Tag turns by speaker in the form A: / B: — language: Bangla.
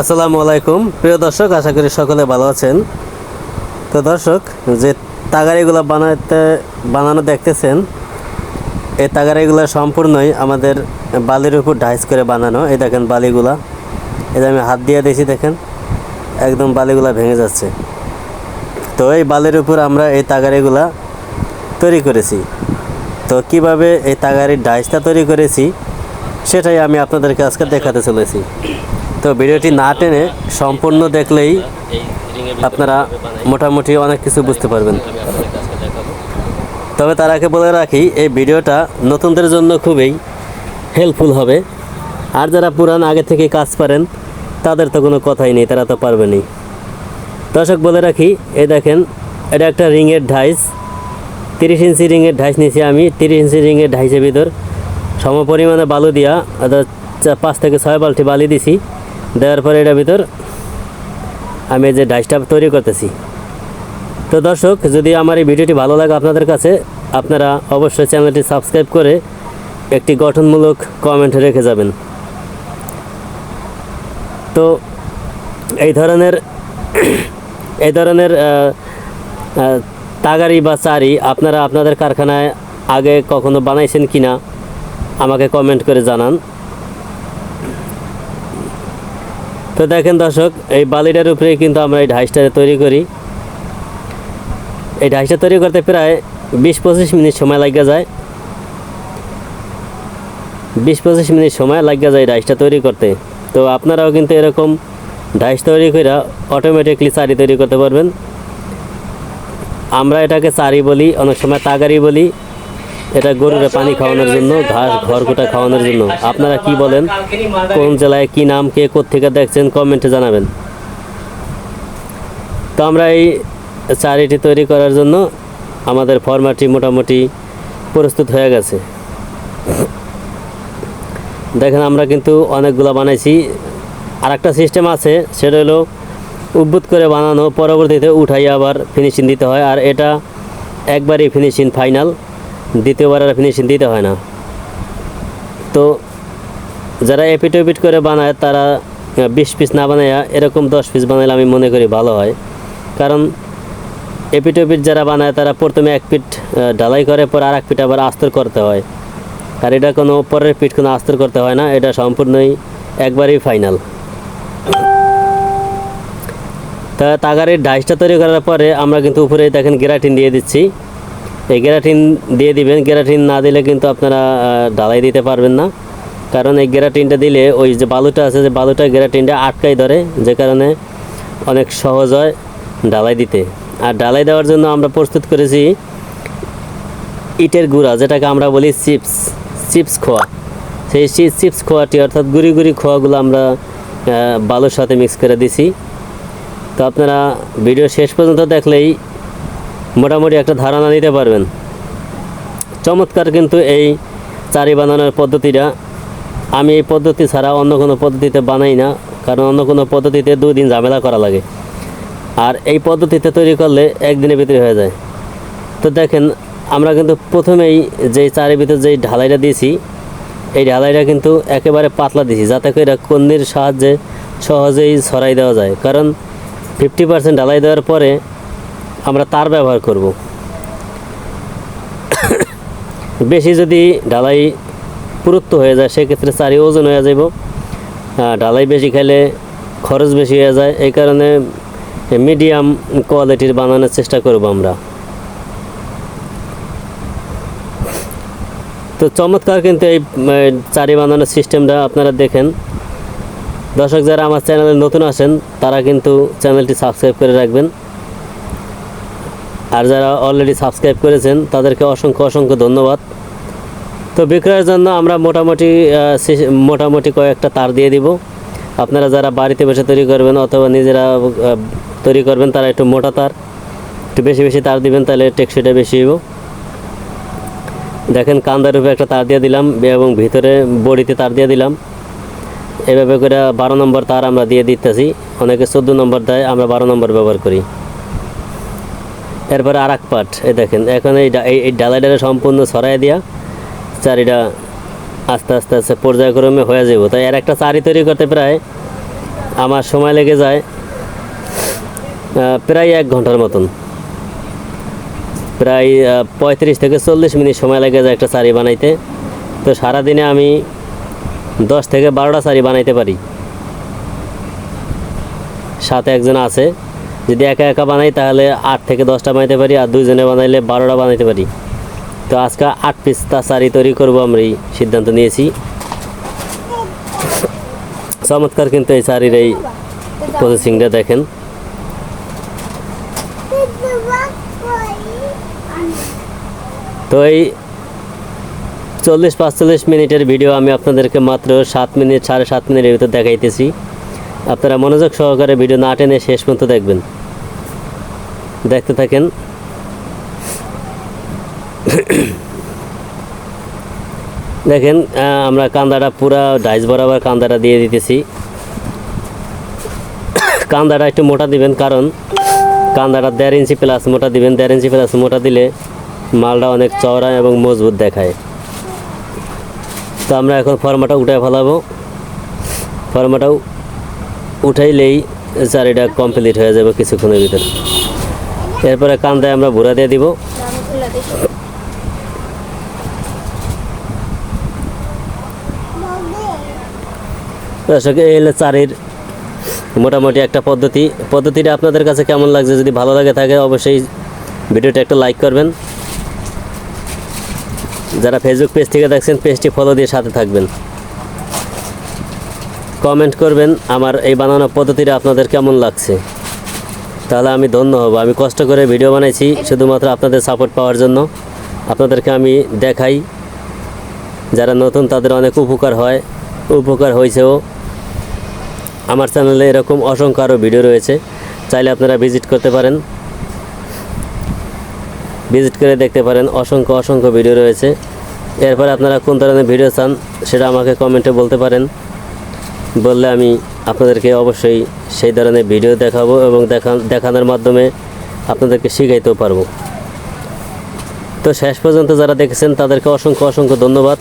A: আসসালামু আলাইকুম। প্রিয় দর্শক, আশা করি সকলে ভালো আছেন। তো দর্শক, যে তাগারিগুলো বানাতে বানানো দেখতেছেন, এই তাগারিগুলো সম্পূর্ণই আমাদের বালির উপর ঢাইস করে বানানো। এই দেখেন বালিগুলা। এই যে আমি হাত দিয়ে দিয়েছি, দেখেন, একদম বালিগুলা ভেঙে যাচ্ছে। তো এই বালির উপর আমরা এই তাগারিগুলা তৈরি করেছি। তো কীভাবে এই তাগারির ডাইসটা তৈরি করেছি, সেটাই আমি আপনাদেরকে আজকে দেখাতে চলেছি। তো ভিডিওটি না টেনে সম্পূর্ণ দেখলেই আপনারা মোটামুটি অনেক কিছু বুঝতে পারবেন। তবে তার আগে বলে রাখি, এই ভিডিওটা নতুনদের জন্য খুবই হেল্পফুল হবে। আর যারা পুরান আগে থেকে কাজ পারেন, তাদের তো কোনো কথাই নেই, তারা তো পারবেনই। দর্শক, বলে রাখি এই দেখেন, এটা একটা রিংয়ের ঢাইস। তিরিশ ইঞ্চি রিংয়ের ঢাইস নিয়েছি আমি। তিরিশ ইঞ্চি রিংয়ের ঢাইসের ভিতর সম পরিমাণে বালু দিয়া, অর্থাৎ পাঁচ থেকে ছয় বালতি বালি দিছি। দেওয়ার পরে এটার ভিতর আমি যে ডাইসটা তৈরি করতেছি। তো দর্শক, যদি আমার এই ভিডিওটি ভালো লাগে আপনাদের কাছে, আপনারা অবশ্যই চ্যানেলটি সাবস্ক্রাইব করে একটি গঠনমূলক কমেন্ট রেখে যাবেন। তো এই ধরনের এই ধরনের তাগারি বা চারি আপনারা আপনাদের কারখানায় আগে কখনো বানাইছেন কি না আমাকে কমেন্ট করে জানান। তো দেখেন দর্শক, এই বালিটার উপরে কিন্তু আমরা এই ঢাইসটা তৈরি করি। এই ঢাইসটা তৈরি করতে প্রায় বিশ পঁচিশ মিনিট সময় লাগিয়ে যায়। বিশ পঁচিশ মিনিট সময় লাগিয়ে যায় ডাইসটা তৈরি করতে। তো আপনারাও কিন্তু এরকম ডাইস তৈরি করে অটোমেটিকলি চারি তৈরি করতে পারবেন। আমরা এটাকে চারি বলি, অনেক সময় তাগারি বলি। এটা গরুরে পানি খাওয়ানোর জন্য, ঘাস ঘরকুটা খাওয়ানোর জন্য। আপনারা কি বলেন? কোন জেলায় কি নাম, কে কোথেকে দেখছেন, কমেন্টে জানাবেন। তো আমরা এই চারিটি তৈরি করার জন্য আমাদের ফরম্যাটটি মোটামুটি প্রস্তুত হয়ে গেছে। দেখেন, আমরা কিন্তু অনেকগুলো বানাইছি। আর একটা সিস্টেম আছে, সেটা হলো উদ্ভুত করে বানানো, পরবর্তীতে উঠাই আবার ফিনিশিং দিতে হয়। আর এটা একবারই ফিনিশিং ফাইনাল দ্বিতীয়বার আর ফিনিশিং দিতে হয় না। তো যারা এপিট এপিট করে বানায় তারা বিশ পিস না বানায় এরকম দশ পিস বানাইলে আমি মনে করি ভালো হয়। কারণ এপিট এপিট যারা বানায় তারা প্রথমে এক আহ, ঢালাই করে পর আর এক পিঠ আবার আস্তর করতে হয়। আর এটা কোনো পরের পিঠ কোনো আস্তর করতে হয় না এটা সম্পূর্ণই একবারই ফাইনাল তা তাগারের ডাইসটা তৈরি করার পরে আমরা কিন্তু উপরে দেখেন গেরাটিন দিয়ে দিচ্ছি। এই গেরাটিন দিয়ে দিবেন। গেরাটিন না দিলে কিন্তু আপনারা ঢালাই দিতে পারবেন না। কারণ এই গেরাটিনটা দিলে ওই যে বালুটা আছে, যে বালুটা গেরাটিনটা আটকাই ধরে, যে কারণে অনেক সহজ হয় ঢালাই দিতে। আর ঢালাই দেওয়ার জন্য আমরা প্রস্তুত করেছি ইটের গুঁড়া, যেটাকে আমরা বলি চিপস চিপস খোয়া। সেই চিপস খোয়াটি অর্থাৎ গুড়ি গুড়ি খোয়াগুলো আমরা বালুর সাথে মিক্স করে দিছি। তো আপনারা ভিডিও শেষ পর্যন্ত দেখলেই মোটামুটি একটা ধারণা নিতে পারবেন। চমৎকার কিন্তু এই চারি বানানোর পদ্ধতিটা। আমি এই পদ্ধতি ছাড়া অন্য কোনো পদ্ধতিতে বানাই না, কারণ অন্য কোনো পদ্ধতিতে দুই দিন ঝামেলা করা লাগে। আর এই পদ্ধতিতে তৈরি করলে একদিনের ভিতরে হয়ে যায়। তো দেখেন, আমরা কিন্তু প্রথমেই যেই চারের ভিতর যেই ঢালাইটা দিয়েছি, এই ঢালাইটা কিন্তু একেবারে পাতলা দিয়েছি, যাতে করে কন্দির সাহায্যে সহজেই ছড়াই দেওয়া যায়। কারণ ফিফটি পার্সেন্ট ঢালাই দেওয়ার পরে আমরা তার ব্যবহার করব। বেশি যদি ঢালাই পুরুত্ব হয়ে যায়, সেক্ষেত্রে চারি ওজন হয়ে যাব ঢালাই বেশি খেলে খরচ বেশি হয়ে যায়। এই কারণে মিডিয়াম কোয়ালিটির বানানোর চেষ্টা করব আমরা। তো চমৎকার কিন্তু এই চারি বানানোর সিস্টেমটা আপনারা দেখেন। দর্শক যারা আমার চ্যানেলে নতুন আসেন, তারা কিন্তু চ্যানেলটি সাবস্ক্রাইব করে রাখবেন। আর যারা অলরেডি সাবস্ক্রাইব করেছেন, তাদেরকে অসংখ্য অসংখ্য ধন্যবাদ। তো বিক্রয়ের জন্য আমরা মোটামুটি মোটামুটি কয়েকটা তার দিয়ে দিব। আপনারা যারা বাড়িতে বসে তৈরি করবেন অথবা নিজেরা তৈরি করবেন, তারা একটু মোটা তার। একটু বেশি বেশি তার দিবেন, তাহলে টেকসইটা বেশি হইব। দেখেন কান্দার উপরে একটা তার দিয়ে দিলাম এবং ভিতরে বডিতে তার দিয়ে দিলাম। এভাবে করে বারো নম্বর তার আমরা দিয়ে দিতেছি। অনেকে চোদ্দ নম্বর দেয়, আমরা বারো নম্বর ব্যবহার করি। এরপরে আর এক পাট এই দেখেন, এখন এই এই ডালাইটা সম্পূর্ণ ছড়াই দিয়া চারিটা আস্তে আস্তে আস্তে পর্যায়ক্রমে হয়ে যাব তাই এর একটা চারি তৈরি করতে প্রায় আমার সময় লেগে যায় প্রায় এক ঘণ্টার মতন। প্রায় পঁয়ত্রিশ থেকে চল্লিশ মিনিট সময় লেগে যায় একটা চারি বানাইতে। তো সারাদিনে আমি দশ থেকে বারোটা শাড়ি বানাইতে পারি। সাথে একজন আছে যদি একা একা বানাই, তাহলে আট থেকে দশটা বানাইতে পারি, আর দুইজনে বানাইলে বারোটা বানাইতে পারি। তো আজকে আট পিস তা শাড়ি তৈরি করব আমরা এই সিদ্ধান্ত নিয়েছি। চমৎকার কিন্তু এই শাড়ির এই প্রসেসিংটা দেখেন। তো এই চল্লিশ পাঁচচল্লিশ মিনিটের ভিডিও আমি আপনাদেরকে মাত্র সাত মিনিট, সাড়ে সাত মিনিটের ভিতরে দেখাইতেছি। আপনারা মনোযোগ সহকারে ভিডিও না টেনে শেষ পর্যন্ত দেখবেন। দেখতে থাকেন। দেখেন আমরা কান্দাটা পুরা ডাইস বরাবর কান্দাটা দিয়ে দিতেছি। কান্দাটা একটু মোটা দিবেন, কারণ কান্দাটা দেড় ইঞ্চি প্লাস মোটা দিবেন। দেড় ইঞ্চি প্লাস মোটা দিলে মালটা অনেক চওড়া এবং মজবুত দেখায়। তো আমরা এখন ফর্মাটা উঠে ফেলাবো। ফর্মাটা উঠাইলেই চারিটা কমপ্লিট হয়ে যাবে কিছুক্ষণের ভিতরে। এরপরে কান্দায় আমরা ভুরা দিয়ে দিব। দর্শক, এই হলো চারের মোটামুটি একটা পদ্ধতি। পদ্ধতিটা আপনাদের কাছে কেমন লাগছে? যদি ভালো লাগে থাকে, অবশ্যই ভিডিওটা একটা লাইক করবেন। যারা ফেসবুক পেজ থেকে দেখছেন পেজটি ফলো দিয়ে সাথে থাকবেন। কমেন্ট করবেন আমার এই বানানো পদ্ধতিটা আপনাদের কেমন লাগছে। তাহলে আমি ধন্য হব। আমি কষ্ট করে ভিডিও বানাইছি, শুধুমাত্র আপনাদের সাপোর্ট পাওয়ার জন্য। আপনাদেরকে আমি দেখাই, যারা নতুন তাদের অনেক উপকার হয়, উপকার হয়েছেও। আমার চ্যানেলে এরকম অসংখ্য আরও ভিডিও রয়েছে, চাইলে আপনারা ভিজিট করতে পারেন। ভিজিট করে দেখতে পারেন, অসংখ্য অসংখ্য ভিডিও রয়েছে। এরপরে আপনারা কোন ধরনের ভিডিও চান, সেটা আমাকে কমেন্টে বলতে পারেন। বললে আমি আপনাদেরকে অবশ্যই সেই ধরনের ভিডিও দেখাবো এবং দেখা দেখানোর মাধ্যমে আপনাদেরকে শিখাইতেও পারব। তো শেষ পর্যন্ত যারা দেখেছেন তাদেরকে অসংখ্য অসংখ্য ধন্যবাদ।